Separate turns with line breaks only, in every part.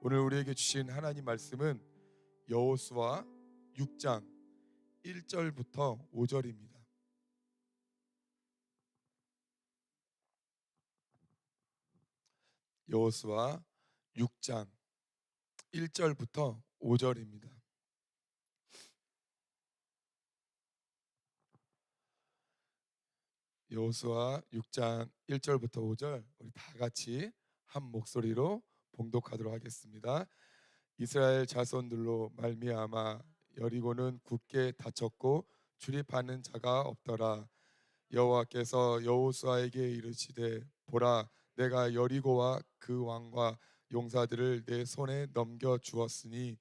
오늘 우리에게 주신 하나님 말씀은 여호수아 6장 1절부터 5절입니다. 여호수아 6장 1절부터 5절입니다. 여호수아 6장 1절부터 5절 우리 다 같이 한 목소리로 봉독하도록 하겠습니다. 이스라엘 자손들로 말미암아 여리고는 굳게 닫혔고 출입하는 자가 없더라. 여호와께서 여호수아에게 이르시되 보라 내가 여리고와 그 왕과 용사들을 내 손에 넘겨 주었으니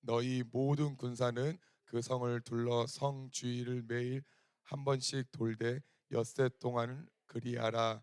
너희 모든 군사는 그 성을 둘러 성 주위를 매일 한 번씩 돌되 엿새 동안 그리하라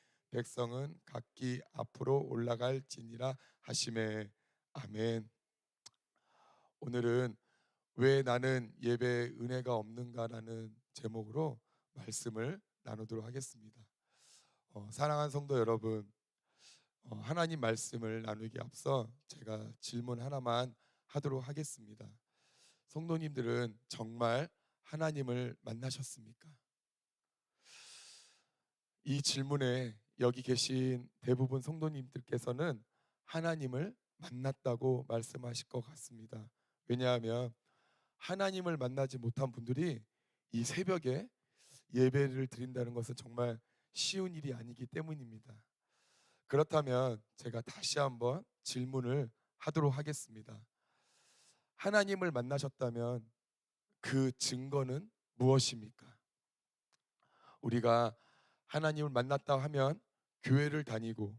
백성은 각기 앞으로 올라갈지니라 하심에 아멘. 오늘은 왜 나는 예배에 은혜가 없는가라는 제목으로 말씀을 나누도록 하겠습니다. 어, 사랑하는 성도 여러분, 어, 하나님 말씀을 나누기 앞서 제가 질문 하나만 하도록 하겠습니다. 성도님들은 정말 하나님을 만나셨습니까? 이 질문에 여기 계신 대부분 성도님들께서는 하나님을 만났다고 말씀하실 것 같습니다. 왜냐하면 하나님을 만나지 못한 분들이 이 새벽에 예배를 드린다는 것은 정말 쉬운 일이 아니기 때문입니다. 그렇다면 제가 다시 한번 질문을 하도록 하겠습니다. 하나님을 만나셨다면 그 증거는 무엇입니까? 우리가 하나님을 만났다 하면 교회를 다니고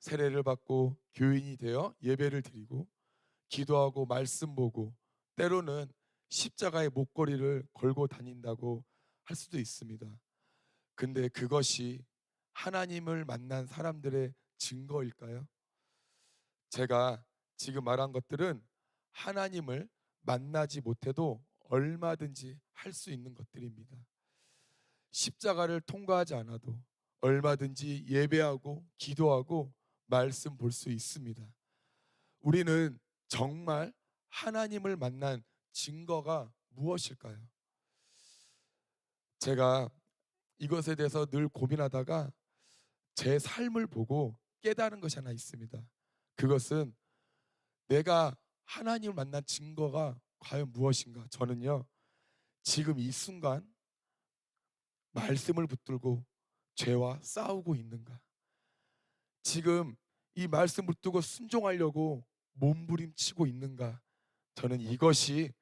세례를 받고 교인이 되어 예배를 드리고 기도하고 말씀 보고 때로는 십자가의 목걸이를 걸고 다닌다고 할 수도 있습니다. 근데 그것이 하나님을 만난 사람들의 증거일까요? 제가 지금 말한 것들은 하나님을 만나지 못해도 얼마든지 할 수 있는 것들입니다. 십자가를 통과하지 않아도 얼마든지 예배하고 기도하고 말씀 볼 수 있습니다. 우리는 정말 하나님을 만난 증거가 무엇일까요? 제가 이것에 대해서 늘 고민하다가 제 삶을 보고 깨달은 것이 하나 있습니다. 그것은 내가 하나님을 만난 증거가 과연 무엇인가? 저는요, 지금 이 순간 말씀을 붙들고 죄와 싸우고 있는가? 지금 이 말씀 붙들고 순종하려고 몸부림치고 있는가? 저는 이것이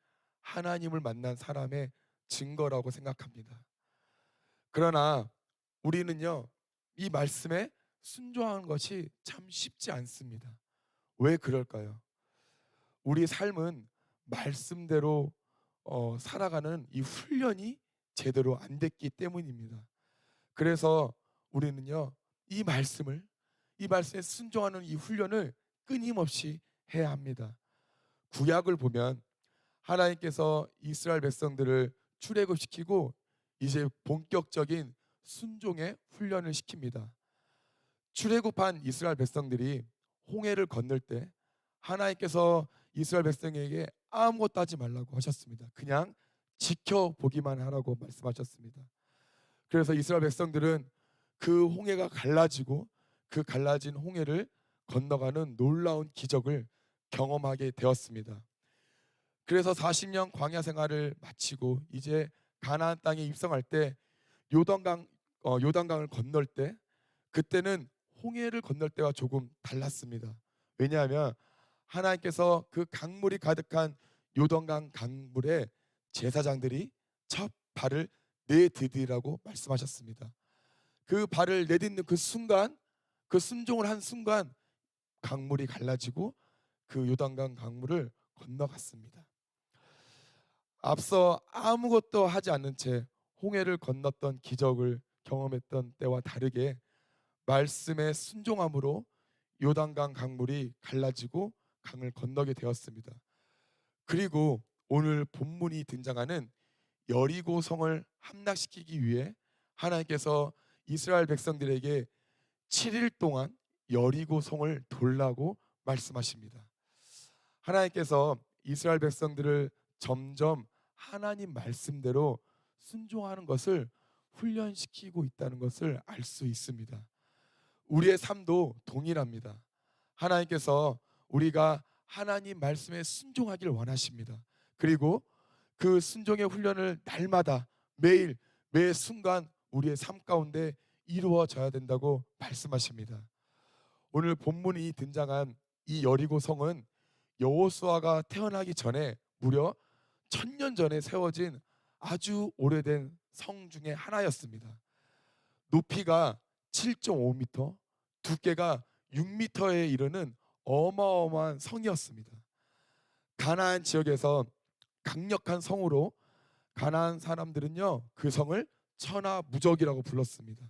하나님을 만난 사람의 증거라고 생각합니다. 그러나 우리는요, 이 말씀에 순종하는 것이 참 쉽지 않습니다. 왜 그럴까요? 우리 삶은 말씀대로 어, 살아가는 이 훈련이 제대로 안 됐기 때문입니다. 그래서 우리는요, 이 말씀을, 이 말씀에 순종하는 이 훈련을 끊임없이 해야 합니다. 구약을 보면 하나님께서 이스라엘 백성들을 출애굽시키고 이제 본격적인 순종의 훈련을 시킵니다. 출애굽한 이스라엘 백성들이 홍해를 건널 때 하나님께서 이스라엘 백성에게 아무것도 하지 말라고 하셨습니다. 그냥 지켜보기만 하라고 말씀하셨습니다. 그래서 이스라엘 백성들은 그 홍해가 갈라지고 그 갈라진 홍해를 건너가는 놀라운 기적을 경험하게 되었습니다. 그래서 40년 광야 생활을 마치고 이제 가나안 땅에 입성할 때 요단강 어, 요단강을 건널 때 그때는 홍해를 건널 때와 조금 달랐습니다. 왜냐하면 하나님께서 그 강물이 가득한 요단강 강물에 제사장들이 첫 발을 내디디라고 말씀하셨습니다. 그 발을 내딛는 그 순간, 그 순종을 한 순간 강물이 갈라지고 그 요단강 강물을 건너갔습니다. 앞서 아무것도 하지 않는 채 홍해를 건넜던 기적을 경험했던 때와 다르게 말씀에 순종함으로 요단강 강물이 갈라지고 강을 건너게 되었습니다. 그리고 오늘 본문이 등장하는 여리고 성을 함락시키기 위해 하나님께서 이스라엘 백성들에게 7일 동안 여리고 성을 돌라고 말씀하십니다. 하나님께서 이스라엘 백성들을 점점 하나님 말씀대로 순종하는 것을 훈련시키고 있다는 것을 알 수 있습니다. 우리의 삶도 동일합니다. 하나님께서 우리가 하나님 말씀에 순종하길 원하십니다. 그리고 그 순종의 훈련을 날마다 매일 매 순간 우리의 삶 가운데 이루어져야 된다고 말씀하십니다. 오늘 본문이 등장한 이 여리고 성은 여호수아가 태어나기 전에 무려 천년 전에 세워진 아주 오래된 성 중에 하나였습니다. 높이가 7.5m, 두께가 6m에 이르는 어마어마한 성이었습니다. 가나안 지역에서 강력한 성으로 가나안 사람들은요 그 성을 천하무적이라고 불렀습니다.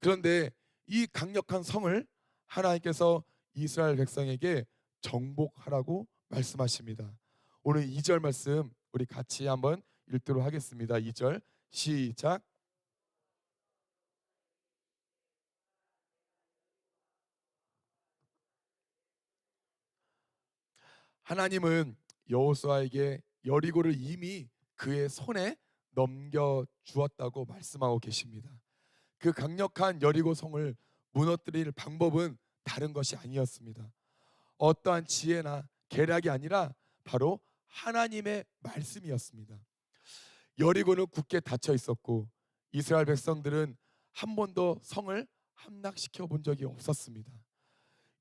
그런데 이 강력한 성을 하나님께서 이스라엘 백성에게 정복하라고 말씀하십니다. 오늘 2절 말씀 우리 같이 한번 읽도록 하겠습니다. 2절 시작. 하나님은 여호수아에게 여리고를 이미 그의 손에 넘겨 주었다고 말씀하고 계십니다. 그 강력한 여리고 성을 무너뜨릴 방법은 다른 것이 아니었습니다. 어떠한 지혜나 계략이 아니라 바로 하나님의 말씀이었습니다. 여리고는 굳게 닫혀 있었고 이스라엘 백성들은 한 번도 성을 함락시켜 본 적이 없었습니다.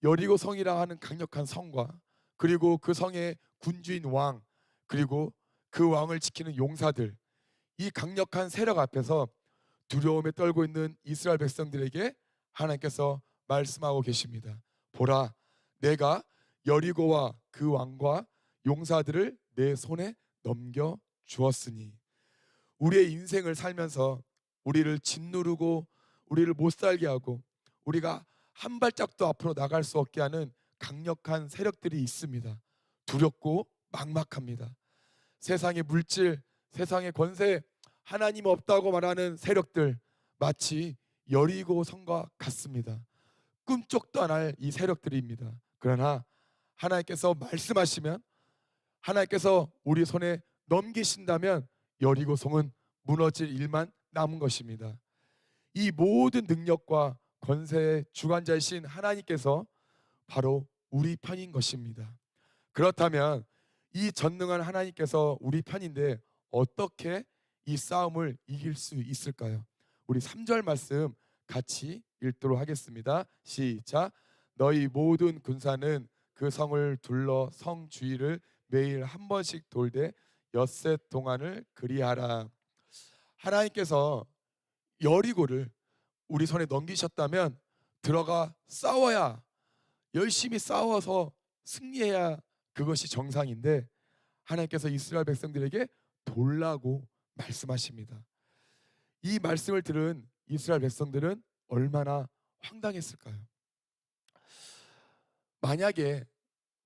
여리고 성이라 하는 강력한 성과 그리고 그 성의 군주인 왕 그리고 그 왕을 지키는 용사들 이 강력한 세력 앞에서 두려움에 떨고 있는 이스라엘 백성들에게 하나님께서 말씀하고 계십니다. 보라, 내가 여리고와 그 왕과 용사들을 내 손에 넘겨 주었으니 우리의 인생을 살면서 우리를 짓누르고 우리를 못 살게 하고 우리가 한 발짝도 앞으로 나갈 수 없게 하는 강력한 세력들이 있습니다. 두렵고 막막합니다. 세상의 물질, 세상의 권세, 하나님 없다고 말하는 세력들 마치 여리고 성과 같습니다. 꿈쩍도 안 할 이 세력들입니다. 그러나 하나님께서 말씀하시면 하나님께서 우리 손에 넘기신다면 여리고 성은 무너질 일만 남은 것입니다. 이 모든 능력과 권세의 주관자이신 하나님께서 바로 우리 편인 것입니다. 그렇다면 이 전능한 하나님께서 우리 편인데 어떻게 이 싸움을 이길 수 있을까요? 우리 3절 말씀 같이 읽도록 하겠습니다. 시작. 너희 모든 군사는 그 성을 둘러 성 주위를 매일 한 번씩 돌되 엿새 동안을 그리하라. 하나님께서 여리고를 우리 손에 넘기셨다면 들어가 싸워야 열심히 싸워서 승리해야 그것이 정상인데 하나님께서 이스라엘 백성들에게 돌라고 말씀하십니다. 이 말씀을 들은 이스라엘 백성들은 얼마나 황당했을까요? 만약에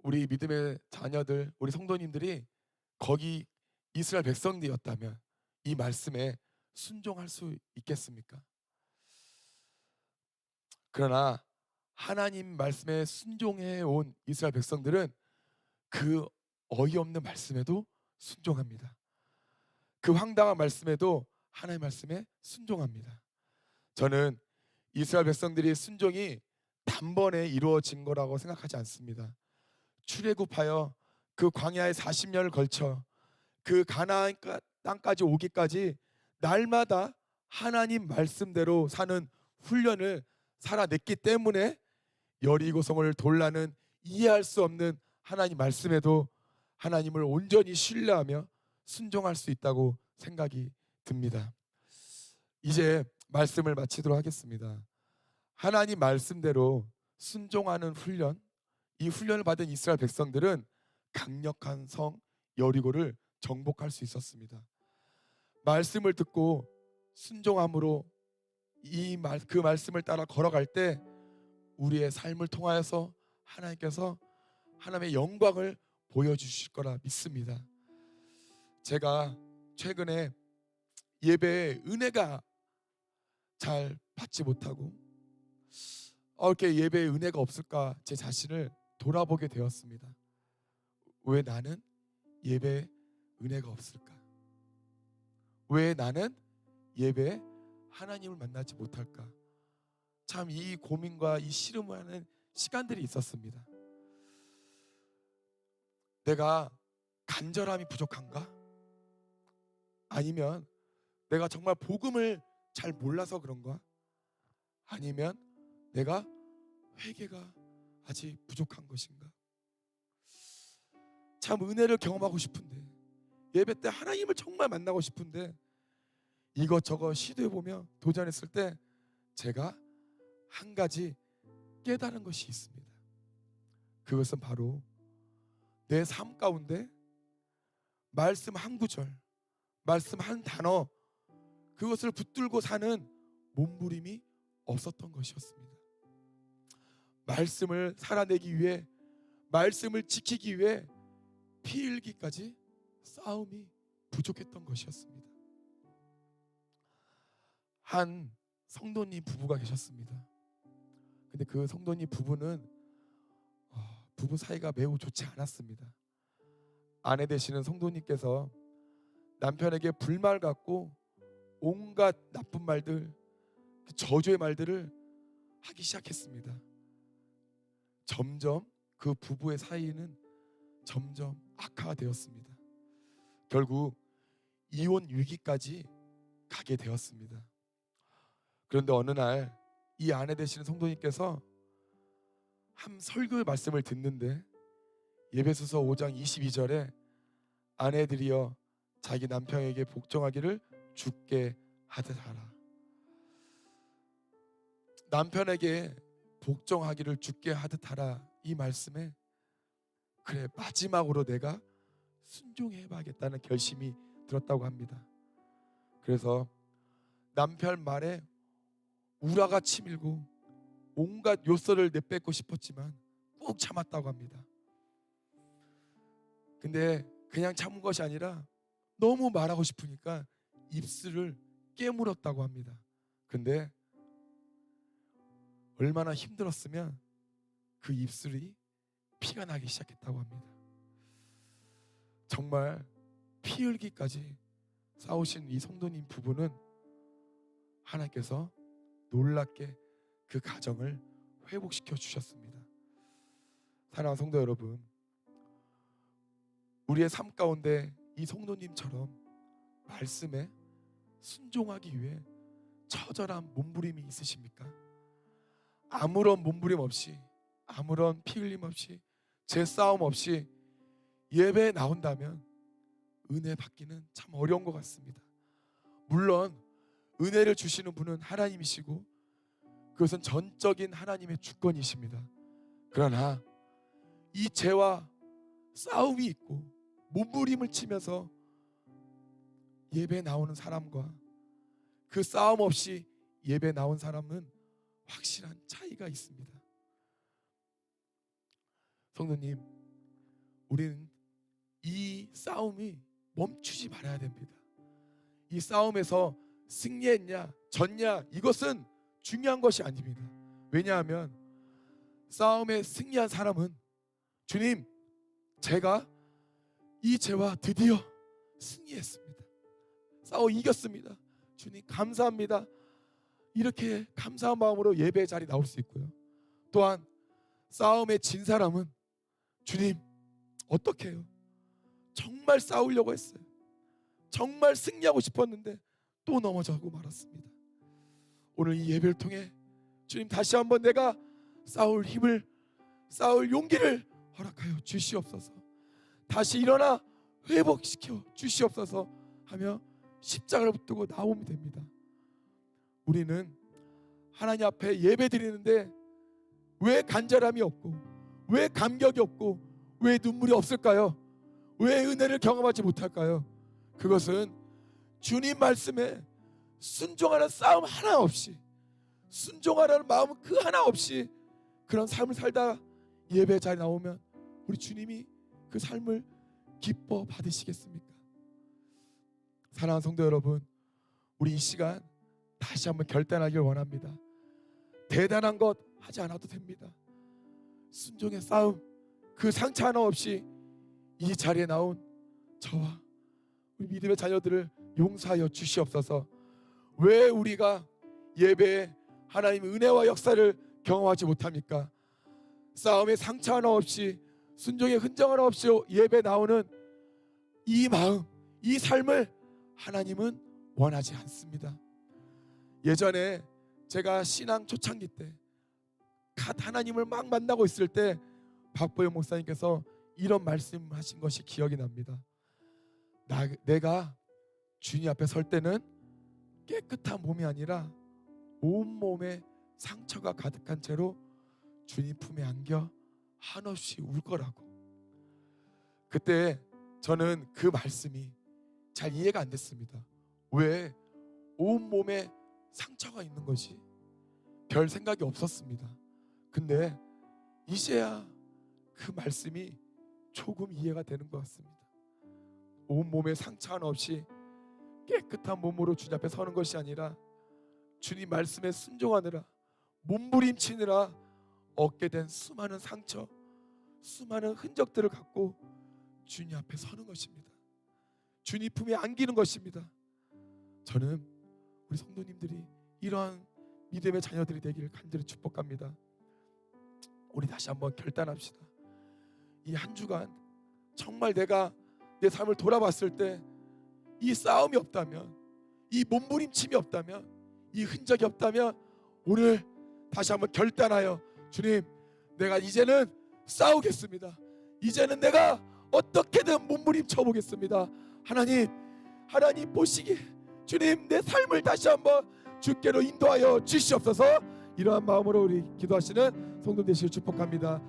우리 믿음의 자녀들, 우리 성도님들이 거기 이스라엘 백성들이었다면 이 말씀에 순종할 수 있겠습니까? 그러나 하나님 말씀에 순종해 온 이스라엘 백성들은 그 어이없는 말씀에도 순종합니다. 그 황당한 말씀에도 하나님 말씀에 순종합니다. 저는 이스라엘 백성들이 순종이 단번에 이루어진 거라고 생각하지 않습니다. 출애굽하여 그 광야의 40년을 걸쳐 그 가나안 땅까지 오기까지 날마다 하나님 말씀대로 사는 훈련을 살아냈기 때문에 여리고성을 돌라는 이해할 수 없는 하나님 말씀에도 하나님을 온전히 신뢰하며 순종할 수 있다고 생각이 듭니다. 이제 말씀을 마치도록 하겠습니다. 하나님 말씀대로 순종하는 훈련, 이 훈련을 받은 이스라엘 백성들은 강력한 성 여리고를 정복할 수 있었습니다. 말씀을 듣고 순종함으로 이말그 말씀을 따라 걸어갈 때 우리의 삶을 통하여서 하나님께서 하나님의 영광을 보여주실 거라 믿습니다. 제가 최근에 예배에 은혜가 잘 받지 못하고 어, 이렇게 예배에 은혜가 없을까 제 자신을 돌아보게 되었습니다. 왜 나는 예배에 은혜가 없을까? 왜 나는 예배에 하나님을 만나지 못할까? 참 이 고민과 이 씨름을 하는 시간들이 있었습니다. 내가 간절함이 부족한가? 아니면 내가 정말 복음을 잘 몰라서 그런가? 아니면 내가 회개가 아직 부족한 것인가? 참 은혜를 경험하고 싶은데 예배 때 하나님을 정말 만나고 싶은데 이것저것 시도해 보며 도전했을 때 제가 한 가지 깨달은 것이 있습니다. 그것은 바로 내 삶 가운데 말씀 한 구절, 말씀 한 단어 그것을 붙들고 사는 몸부림이 없었던 것이었습니다. 말씀을 살아내기 위해 말씀을 지키기 위해 피 흘기까지 싸움이 부족했던 것이었습니다. 한 성도님 부부가 계셨습니다. 근데 그 성도님 부부는 어, 부부 사이가 매우 좋지 않았습니다. 아내 되시는 성도님께서 남편에게 불말 갖고 온갖 나쁜 말들, 그 저주의 말들을 하기 시작했습니다. 점점 그 부부의 사이는 점점 악화되었습니다. 결국 이혼 위기까지 가게 되었습니다. 그런데 어느 날 이 아내 되시는 성도님께서 한 설교의 말씀을 듣는데 예배소서 5장 22절에 아내들이여 자기 남편에게 복종하기를 죽게 하듯 하라. 남편에게 복종하기를 죽게 하듯 하라 이 말씀에 그래 마지막으로 내가 순종해 봐야겠다는 결심이 들었다고 합니다. 그래서 남편 말에 우라가 치밀고 온갖 요소를 내뱉고 싶었지만 꾹 참았다고 합니다. 근데 그냥 참은 것이 아니라 너무 말하고 싶으니까 입술을 깨물었다고 합니다. 근데 얼마나 힘들었으면 그 입술이 피가 나기 시작했다고 합니다. 정말 피 흘기까지 싸우신 이 성도님 부부는 하나님께서 놀랍게 그 가정을 회복시켜 주셨습니다. 사랑하는 성도 여러분, 우리의 삶 가운데 이 성도님처럼 말씀에 순종하기 위해 처절한 몸부림이 있으십니까? 아무런 몸부림 없이 아무런 피 흘림 없이 제 싸움 없이 예배에 나온다면 은혜 받기는 참 어려운 것 같습니다. 물론 은혜를 주시는 분은 하나님이시고 그것은 전적인 하나님의 주권이십니다. 그러나 이 죄와 싸움이 있고 몸부림을 치면서 예배 나오는 사람과 그 싸움 없이 예배 나온 사람은 확실한 차이가 있습니다. 성도님, 우리는 이 싸움이 멈추지 말아야 됩니다. 이 싸움에서 승리했냐, 졌냐, 이것은 중요한 것이 아닙니다. 왜냐하면 싸움에 승리한 사람은 주님, 제가 이 죄와 드디어 승리했습니다. 싸워 이겼습니다. 주님, 감사합니다. 이렇게 감사한 마음으로 예배 자리 나올 수 있고요. 또한 싸움에 진 사람은 주님 어떻게 해요? 정말 싸우려고 했어요. 정말 승리하고 싶었는데 또 넘어져고 말았습니다. 오늘 이 예배를 통해 주님 다시 한번 내가 싸울 힘을 싸울 용기를 허락하여 주시옵소서. 다시 일어나 회복시켜 주시옵소서 하며 십자가를 붙들고 나오면 됩니다. 우리는 하나님 앞에 예배 드리는데 왜 간절함이 없고 왜 감격이 없고 왜 눈물이 없을까요? 왜 은혜를 경험하지 못할까요? 그것은 주님 말씀에 순종하는 싸움 하나 없이 순종하라는 마음 그 하나 없이 그런 삶을 살다 예배 자리에 나오면 우리 주님이 그 삶을 기뻐 받으시겠습니까? 사랑하는 성도 여러분, 우리 이 시간 다시 한번 결단하길 원합니다. 대단한 것 하지 않아도 됩니다. 순종의 싸움 그 상처 하나 없이 이 자리에 나온 저와 우리 믿음의 자녀들을 용서하여 주시옵소서. 왜 우리가 예배에 하나님의 은혜와 역사를 경험하지 못합니까? 싸움의 상처 하나 없이 순종의 흔적 하나 없이 예배 나오는 이 마음, 이 삶을 하나님은 원하지 않습니다. 예전에 제가 신앙 초창기 때 갓 하나님을 막 만나고 있을 때 박보영 목사님께서 이런 말씀하신 것이 기억이 납니다. 나, 내가 주님 앞에 설 때는 깨끗한 몸이 아니라 온 몸에 상처가 가득한 채로 주님 품에 안겨 한없이 울 거라고. 그때 저는 그 말씀이 잘 이해가 안 됐습니다. 왜 온 몸에 상처가 있는 것이 별 생각이 없었습니다. 근데 이제야 그 말씀이 조금 이해가 되는 것 같습니다. 온 몸에 상처 하나 없이 깨끗한 몸으로 주님 앞에 서는 것이 아니라 주님 말씀에 순종하느라 몸부림치느라 얻게 된 수많은 상처, 수많은 흔적들을 갖고 주님 앞에 서는 것입니다. 주님 품에 안기는 것입니다. 저는 우리 성도님들이 이러한 믿음의 자녀들이 되기를 간절히 축복합니다. 우리 다시 한번 결단합시다. 이 한 주간 정말 내가 내 삶을 돌아봤을 때 이 싸움이 없다면, 이 몸부림침이 없다면, 이 흔적이 없다면 오늘 다시 한번 결단하여 주님, 내가 이제는 싸우겠습니다. 이제는 내가 어떻게든 몸부림쳐 보겠습니다. 하나님, 하나님 보시기에 주님 내 삶을 다시 한번 주께로 인도하여 주시옵소서. 이러한 마음으로 우리 기도하시는 성도 되시길 축복합니다.